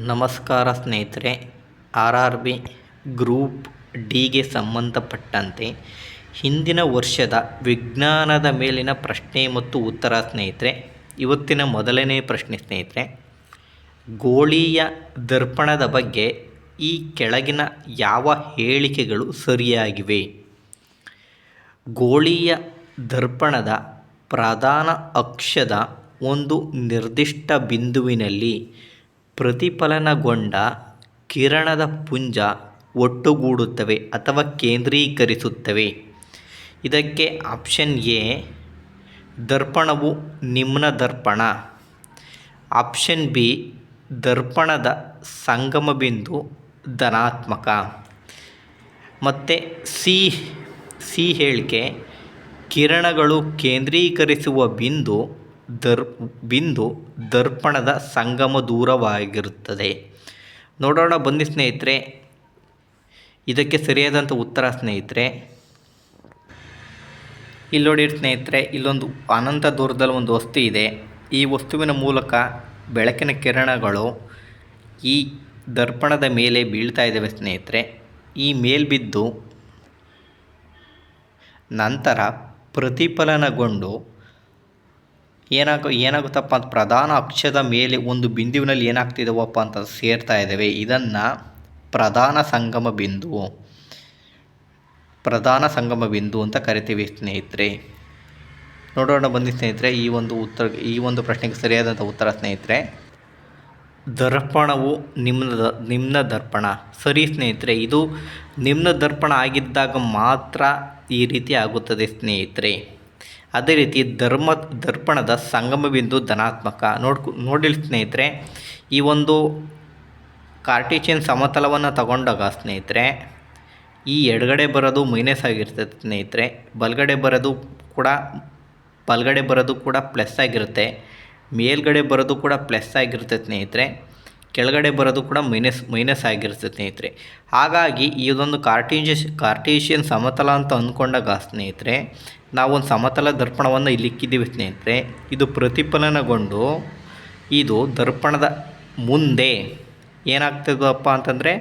ನಮಸ್ಕಾರ ಸ್ನೇಹಿತರೆ, R R B group ಡಿಗೆ ಸಂಬಂಧಪಟ್ಟಂತೆ ಹಿಂದಿನ ವರ್ಷದ ವಿಜ್ಞಾನದ ಮೇಲಿನ ಪ್ರಶ್ನೆ ಮತ್ತು ಉತ್ತರ ಸ್ನೇಹಿತರೆ, ಇವತ್ತಿನ ಮೊದಲನೇ ಪ್ರಶ್ನೆ ಸ್ನೇಹಿತರೆ, ಗೋಳೀಯ ದರ್ಪಣದ ಬಗ್ಗೆ ಈ ಕೆಳಗಿನ ಯಾವ ಹೇಳಿಕೆಗಳು ಸರಿಯಾಗಿವೆ? ಗೋಳೀಯ ದರ್ಪಣದ ಪ್ರಧಾನ ಅಕ್ಷದ ಒಂದು ನಿರ್ದಿಷ್ಟ ಬಿಂದುವಿನಲ್ಲಿ ಪ್ರತಿಫಲನಗೊಂಡ ಕಿರಣದ ಪುಂಜ ಒಟ್ಟುಗೂಡುತ್ತವೆ ಅಥವಾ ಕೇಂದ್ರೀಕರಿಸುತ್ತವೆ. ಇದಕ್ಕೆ ಆಪ್ಷನ್ ಎ ದರ್ಪಣವು ನಿಮ್ನ ದರ್ಪಣ. ಆಪ್ಷನ್ ಬಿ ದರ್ಪಣದ ಸಂಗಮ ಬಿಂದು ಧನಾತ್ಮಕ. ಮತ್ತು ಸಿ ಸಿ ಹೇಳಿಕೆ, ಕಿರಣಗಳು ಕೇಂದ್ರೀಕರಿಸುವ ಬಿಂದು ದರ್, ಬಿಂದು ದರ್ಪಣದ ಸಂಗಮ ದೂರವಾಗಿರುತ್ತದೆ. ನೋಡೋಣ ಬನ್ನಿ ಸ್ನೇಹಿತರೆ. ಇದಕ್ಕೆ ಸರಿಯಾದಂಥ ಉತ್ತರ ಸ್ನೇಹಿತರೆ. ಇಲ್ಲಿ ನೋಡಿ ಸ್ನೇಹಿತರೆ, ಇಲ್ಲೊಂದು ಅನಂತ ದೂರದಲ್ಲಿ ಒಂದು ವಸ್ತು ಇದೆ. ಈ ವಸ್ತುವಿನ ಮೂಲಕ ಬೆಳಕಿನ ಕಿರಣಗಳು ಈ ದರ್ಪಣದ ಮೇಲೆ ಬೀಳ್ತಾ ಇದ್ದಾವೆ ಸ್ನೇಹಿತರೆ. ಈ ಮೇಲ್ಬಿದ್ದು ನಂತರ ಪ್ರತಿಫಲನಗೊಂಡು ಏನಾಗ, ಏನಾಗುತ್ತಪ್ಪ ಅಂತ ಪ್ರಧಾನ ಅಕ್ಷದ ಮೇಲೆ ಒಂದು ಬಿಂದುವಿನಲ್ಲಿ ಏನಾಗ್ತಿದ್ದಾವಪ್ಪ ಅಂತ ಸೇರ್ತಾ ಇದ್ದಾವೆ. ಇದನ್ನು ಪ್ರಧಾನ ಸಂಗಮ ಬಿಂದು, ಪ್ರಧಾನ ಸಂಗಮ ಬಿಂದು ಅಂತ ಕರಿತೀವಿ ಸ್ನೇಹಿತರೆ. ನೋಡೋಣ ಬನ್ನಿ ಸ್ನೇಹಿತರೆ, ಈ ಒಂದು ಉತ್ತರ, ಈ ಒಂದು ಪ್ರಶ್ನೆಗೆ ಸರಿಯಾದಂಥ ಉತ್ತರ ಸ್ನೇಹಿತರೆ. ದರ್ಪಣವು ನಿಮ್ನ ನಿಮ್ನ ದರ್ಪಣ. ಸರಿ ಸ್ನೇಹಿತರೆ, ಇದು ನಿಮ್ನ ದರ್ಪಣ ಆಗಿದ್ದಾಗ ಮಾತ್ರ ಈ ರೀತಿ ಆಗುತ್ತದೆ ಸ್ನೇಹಿತರೆ. ಅದೇ ರೀತಿ ಧರ್ಮ, ದರ್ಪಣದ ಸಂಗಮ ಬಿಂದು ಧನಾತ್ಮಕ. ನೋಡ್ಕೊ ನೋಡಿ ಸ್ನೇಹಿತರೆ, ಈ ಒಂದು ಕಾರ್ಟಿಚಿಯನ್ ಸಮತಲವನ್ನು ತಗೊಂಡಾಗ ಸ್ನೇಹಿತರೆ, ಈ ಎಡಗಡೆ ಬರೋದು ಮೈನಸ್ ಆಗಿರ್ತದೆ ಸ್ನೇಹಿತರೆ, ಬಲಗಡೆ ಬರೋದು ಕೂಡ, ಬಲಗಡೆ ಬರೋದು ಕೂಡ ಪ್ಲಸ್ ಆಗಿರುತ್ತೆ, ಮೇಲ್ಗಡೆ ಬರೋದು ಕೂಡ ಪ್ಲಸ್ ಆಗಿರುತ್ತೆ ಸ್ನೇಹಿತರೆ. ಕೆಳಗಡೆ ಬರೋದು ಕೂಡ ಮೈನಸ್ ಮೈನಸ್ ಆಗಿರುತ್ತೆ ಸ್ನೇಹಿತರೆ. ಹಾಗಾಗಿ ಇದೊಂದು ಕಾರ್ಟೀಷಿಯನ್ ಸಮತಲ ಅಂತ ಅಂದ್ಕೊಂಡಾಗ ಸ್ನೇಹಿತರೆ ನಾವೊಂದು ಸಮತಲ ದರ್ಪಣವನ್ನು ಇಲ್ಲಿ ಇಕ್ಕಿದ್ದೀವಿ ಸ್ನೇಹಿತರೆ. ಇದು ಪ್ರತಿಫಲನಗೊಂಡು ಇದು ದರ್ಪಣದ ಮುಂದೆ ಏನಾಗ್ತದಪ್ಪ ಅಂತಂದರೆ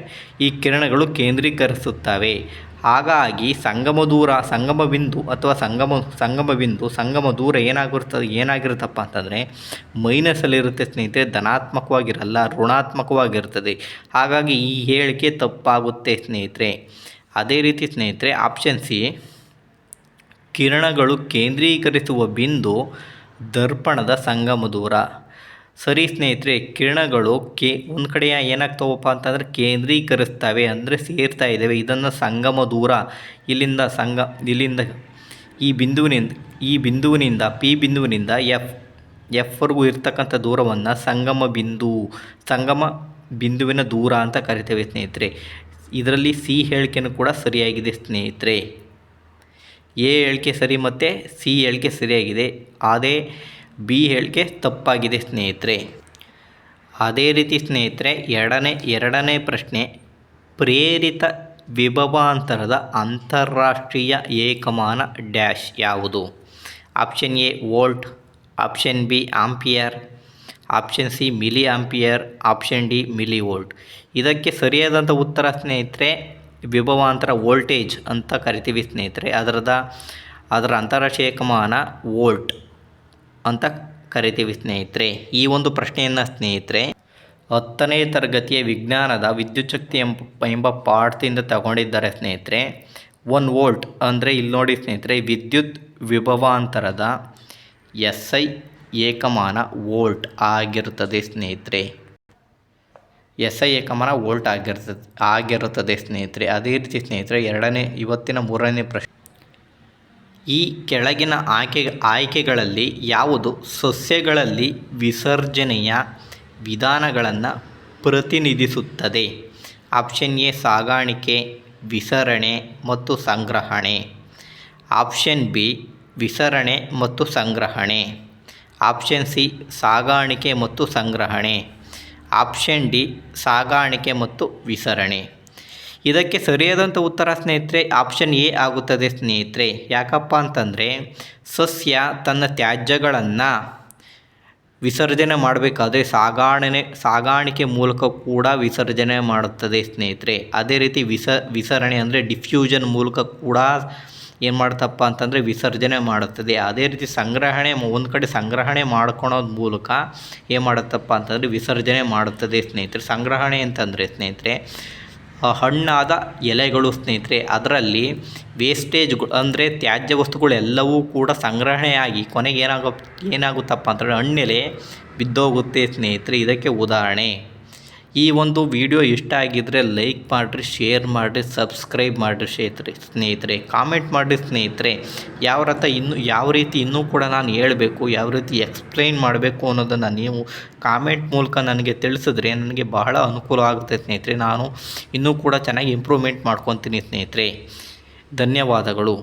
ಈ ಕಿರಣಗಳು ಕೇಂದ್ರೀಕರಿಸುತ್ತವೆ. ಹಾಗಾಗಿ ಸಂಗಮ ದೂರ ಸಂಗಮ ಬಿಂದು ಅಥವಾ ಸಂಗಮ ಸಂಗಮ ಬಿಂದು ಸಂಗಮ ದೂರ ಏನಾಗಿರ್ತದೆ ಏನಾಗಿರುತ್ತಪ್ಪ ಅಂತಂದರೆ ಮೈನಸಲ್ಲಿರುತ್ತೆ ಸ್ನೇಹಿತರೆ, ಧನಾತ್ಮಕವಾಗಿರಲ್ಲ, ಋಣಾತ್ಮಕವಾಗಿರ್ತದೆ. ಹಾಗಾಗಿ ಈ ಹೇಳಿಕೆ ತಪ್ಪಾಗುತ್ತೆ ಸ್ನೇಹಿತರೆ. ಅದೇ ರೀತಿ ಸ್ನೇಹಿತರೆ ಆಪ್ಷನ್ ಸಿ ಕಿರಣಗಳು ಕೇಂದ್ರೀಕರಿಸುವ ಬಿಂದು ದರ್ಪಣದ ಸಂಗಮ ದೂರ ಸರಿ ಸ್ನೇಹಿತರೆ, ಕಿರಣಗಳು ಕೆ, ಒಂದು ಕಡೆ ಏನಾಗ್ತಾವಪ್ಪ ಅಂತಂದರೆ ಕೇಂದ್ರೀಕರಿಸ್ತವೆ ಅಂದರೆ ಸೇರ್ತಾ ಇದ್ದಾವೆ ಇದನ್ನು ಸಂಗಮ ದೂರ, ಇಲ್ಲಿಂದ ಸಂಗ, ಇಲ್ಲಿಂದ ಈ ಬಿಂದುವಿನಿಂದ ಈ ಬಿಂದುವಿನಿಂದ, ಪಿ ಬಿಂದುವಿನಿಂದ ಎಫ್ ಎಫ್ವರೆಗೂ ಇರ್ತಕ್ಕಂಥ ದೂರವನ್ನು ಸಂಗಮ ಬಿಂದು, ಸಂಗಮ ಬಿಂದುವಿನ ದೂರ ಅಂತ ಕರಿತೇವೆ ಸ್ನೇಹಿತರೆ. ಇದರಲ್ಲಿ ಸಿ ಹೇಳಿಕೆನೂ ಕೂಡ ಸರಿಯಾಗಿದೆ ಸ್ನೇಹಿತರೆ. ಎ ಹೇಳಿಕೆ ಸರಿ ಮತ್ತು ಸಿ ಹೇಳಿಕೆ ಸರಿಯಾಗಿದೆ. ಅದೇ ಬಿ ಹೇಳಿಕೆ ತಪ್ಪಾಗಿದೆ ಸ್ನೇಹಿತರೆ. ಅದೇ ರೀತಿ ಸ್ನೇಹಿತರೆ, ಎರಡನೇ ಎರಡನೇ ಪ್ರಶ್ನೆ, ಪ್ರೇರಿತ ವಿಭವಾಂತರದ ಅಂತಾರಾಷ್ಟ್ರೀಯ ಏಕಮಾನ ಡ್ಯಾಶ್ ಯಾವುದು? Option A, volt, option B, ampere, option C milliampere option D millivolt ಇದಕ್ಕೆ ಸರಿಯಾದಂಥ ಉತ್ತರ ಸ್ನೇಹಿತರೆ, ವಿಭವಾಂತರ ವೋಲ್ಟೇಜ್ ಅಂತ ಕರಿತೀವಿ ಸ್ನೇಹಿತರೆ. ಅದರದ, ಅದರ ಅಂತಾರಾಷ್ಟ್ರೀಯ ಏಕಮಾನ ವೋಲ್ಟ್. ಅಂತ ಕರಿತೀವಿ ಸ್ನೇಹಿತರೆ. ಈ ಒಂದು ಪ್ರಶ್ನೆಯನ್ನು ಸ್ನೇಹಿತರೆ, ಹತ್ತನೇ ತರಗತಿಯ ವಿಜ್ಞಾನದ ವಿದ್ಯುಚ್ಛಕ್ತಿ ಎಂಬ ಎಂಬ ಪಾಠದಿಂದ ತಗೊಂಡಿದ್ದಾರೆ ಸ್ನೇಹಿತರೆ. ಒನ್ ವೋಲ್ಟ್ ಅಂದರೆ ಇಲ್ಲಿ ನೋಡಿ ಸ್ನೇಹಿತರೆ, ವಿದ್ಯುತ್ ವಿಭವಾಂತರದ ಎಸ್ ಐ ಏಕಮಾನ ವೋಲ್ಟ್ ಆಗಿರುತ್ತದೆ ಸ್ನೇಹಿತರೆ. ಎಸ್ ಐ ಏಕಮಾನ ವೋಲ್ಟ್ ಆಗಿರ್ತದೆ, ಆಗಿರುತ್ತದೆ ಸ್ನೇಹಿತರೆ. ಅದೇ ರೀತಿ ಸ್ನೇಹಿತರೆ, ಎರಡನೇ, ಇವತ್ತಿನ ಮೂರನೇ ಪ್ರಶ್ನೆ. ಈ ಕೆಳಗಿನ ಆಯ್ಕೆ ಆಯ್ಕೆಗಳಲ್ಲಿ ಯಾವುದು ಸಸ್ಯಗಳಲ್ಲಿ ವಿಸರ್ಜನೆಯ ವಿಧಾನಗಳನ್ನು ಪ್ರತಿನಿಧಿಸುತ್ತದೆ? ಆಪ್ಷನ್ ಎ, ಸಾಗಾಣಿಕೆ, ವಿಸರಣೆ ಮತ್ತು ಸಂಗ್ರಹಣೆ. ಆಪ್ಷನ್ ಬಿ, ವಿಸರಣೆ ಮತ್ತು ಸಂಗ್ರಹಣೆ. ಆಪ್ಷನ್ ಸಿ, ಸಾಗಾಣಿಕೆ ಮತ್ತು ಸಂಗ್ರಹಣೆ. ಆಪ್ಷನ್ ಡಿ, ಸಾಗಾಣಿಕೆ ಮತ್ತು ವಿಸರಣೆ. ಇದಕ್ಕೆ ಸರಿಯಾದಂಥ ಉತ್ತರ ಸ್ನೇಹಿತರೆ ಆಪ್ಷನ್ ಎ ಆಗುತ್ತದೆ ಸ್ನೇಹಿತರೆ. ಯಾಕಪ್ಪ ಅಂತಂದರೆ, ಸಸ್ಯ ತನ್ನ ತ್ಯಾಜ್ಯಗಳನ್ನು ವಿಸರ್ಜನೆ ಮಾಡಬೇಕಾದ್ರೆ ಸಾಗಾಣನೆ, ಸಾಗಾಣಿಕೆ ಮೂಲಕ ಕೂಡ ವಿಸರ್ಜನೆ ಮಾಡುತ್ತದೆ ಸ್ನೇಹಿತರೆ. ಅದೇ ರೀತಿ ವಿಸ, ವಿಸರಣೆ ಅಂದರೆ ಡಿಫ್ಯೂಷನ್ ಮೂಲಕ ಕೂಡ ಏನು ಮಾಡ್ತಪ್ಪ ಅಂತಂದರೆ ವಿಸರ್ಜನೆ ಮಾಡುತ್ತದೆ. ಅದೇ ರೀತಿ ಸಂಗ್ರಹಣೆ ಒಂದು ಕಡೆ ಸಂಗ್ರಹಣೆ ಮಾಡ್ಕೊಳೋದ್ ಮೂಲಕ ಏನು ಮಾಡುತ್ತಪ್ಪ ಅಂತಂದರೆ ವಿಸರ್ಜನೆ ಮಾಡುತ್ತದೆ ಸ್ನೇಹಿತರೆ. ಸಂಗ್ರಹಣೆ ಅಂತಂದರೆ ಸ್ನೇಹಿತರೆ ಹಣ್ಣಾದ ಎಲೆಗಳು ಸ್ನೇಹಿತರೆ, ಅದರಲ್ಲಿ ವೇಸ್ಟೇಜ್ ಅಂದರೆ ತ್ಯಾಜ್ಯ ವಸ್ತುಗಳೆಲ್ಲವೂ ಕೂಡ ಸಂಗ್ರಹಣೆಯಾಗಿ ಕೊನೆಗೆ ಏನಾಗ ಏನಾಗುತ್ತಪ್ಪ ಅಂತಂದರೆ ಹಣ್ಣೆಲೆ ಬಿದ್ದೋಗುತ್ತೆ ಸ್ನೇಹಿತರೆ. ಇದಕ್ಕೆ ಉದಾಹರಣೆ. ಈ ಒಂದು ವಿಡಿಯೋ ಇಷ್ಟ ಆಗಿದ್ದರೆ ಲೈಕ್ ಮಾಡಿರಿ ಶೇರ್ ಮಾಡಿರಿ ಸಬ್ಸ್ಕ್ರೈಬ್ ಮಾಡಿರಿ ಸ್ನೇಹಿತರೆ ಸ್ನೇಹಿತರೆ ಕಾಮೆಂಟ್ ಮಾಡಿರಿ ಸ್ನೇಹಿತರೆ. ಯಾವ ರಥ ಇನ್ನೂ, ಯಾವ ರೀತಿ ಇನ್ನೂ ಕೂಡ ನಾನು ಹೇಳಬೇಕು, ಯಾವ ರೀತಿ ಎಕ್ಸ್ಪ್ಲೈನ್ ಮಾಡಬೇಕು ಅನ್ನೋದನ್ನು ನೀವು ಕಾಮೆಂಟ್ ಮೂಲಕ ನನಗೆ ತಿಳಿಸಿದ್ರೆ ನನಗೆ ಬಹಳ ಅನುಕೂಲ ಆಗುತ್ತೆ ಸ್ನೇಹಿತರೆ. ನಾನು ಇನ್ನೂ ಕೂಡ ಚೆನ್ನಾಗಿ ಇಂಪ್ರೂವ್ಮೆಂಟ್ ಮಾಡ್ಕೊತೀನಿ ಸ್ನೇಹಿತರೆ. ಧನ್ಯವಾದಗಳು.